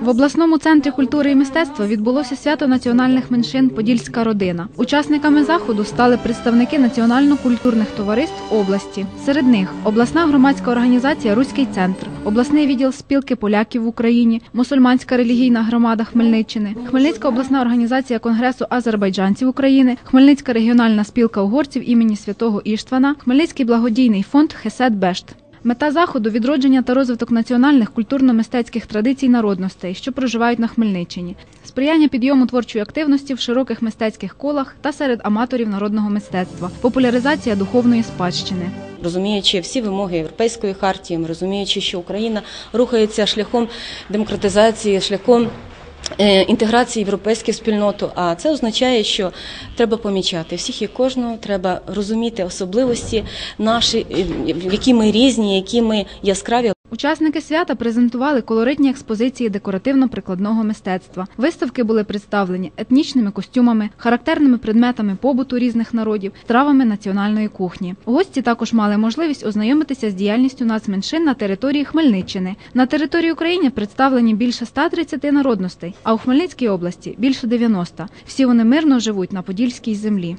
В обласному центрі культури і мистецтва відбулося свято національних меншин Подільська родина. Учасниками заходу стали представники національно-культурних товариств області. Серед них обласна громадська організація Руський центр, обласний відділ спілки поляків в Україні, мусульманська релігійна громада Хмельниччини, Хмельницька обласна організація Конгресу азербайджанців України, Хмельницька регіональна спілка угорців імені святого Іштвана, Хмельницький благодійний фонд Хесед Бешт. Мета заходу відродження та розвиток національних культурно-мистецьких традицій народностей, що проживають на Хмельниччині, сприяння підйому творчої активності в широких мистецьких колах та серед аматорів народного мистецтва, популяризація духовної спадщини. Розуміючи всі вимоги Європейської хартії, розуміючи, що Україна рухається шляхом демократизації, шляхом інтеграції в європейську спільноту. А це означає, що треба помічати всіх і кожного, треба розуміти особливості наші, е, які ми різні, які ми яскраві. Учасники свята презентували колоритні експозиції декоративно-прикладного мистецтва. Виставки були представлені етнічними костюмами, характерними предметами побуту різних народів, стравами національної кухні. Гості також мали можливість ознайомитися з діяльністю нацменшин на території Хмельниччини. На території України представлені більше 130 народностей, а у Хмельницькій області більше 90. Всі вони мирно живуть на Подільській землі.